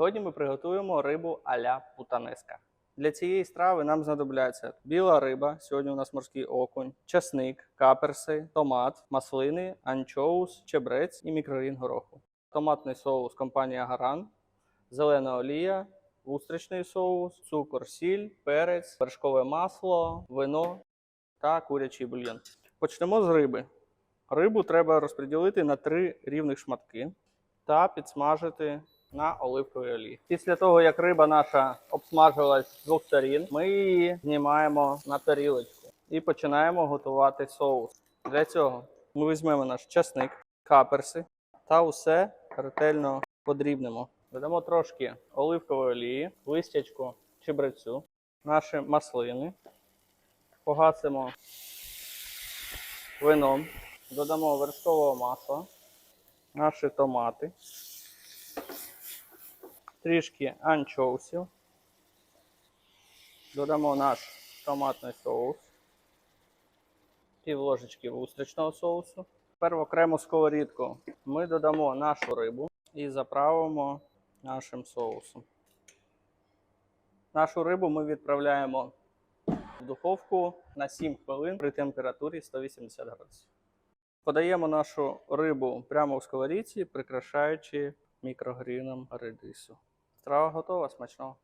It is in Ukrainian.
Сьогодні ми приготуємо рибу а-ля путанеска. Для цієї страви нам знадобляться біла риба, сьогодні у нас морський окунь, часник, каперси, томат, маслини, анчоус, чебрець і мікрорін гороху. Томатний соус компанія Гаран, зелена олія, устричний соус, цукор, сіль, перець, вершкове масло, вино та курячий бульйон. Почнемо з риби. Рибу треба розподілити на три рівних шматки та підсмажити на оливковій олії. Після того, як риба наша обсмажилась з двох сторін, ми її знімаємо на тарілочку і починаємо готувати соус. Для цього ми візьмемо наш часник, каперси та усе ретельно подрібнемо. Додамо трошки оливкової олії, листячку чебрецю, наші маслини, погасимо вином, додамо вершкового масла, наші томати, трішки анчоусів, додамо наш томатний соус, пів ложечки устричного соусу. Тепер в окрему сковорідку ми додамо нашу рибу і заправимо нашим соусом. Нашу рибу ми відправляємо в духовку на 7 хвилин при температурі 180 градусів. Подаємо нашу рибу прямо в сковорідці, прикрашаючи мікрогріном редису. Страва готова, смачного.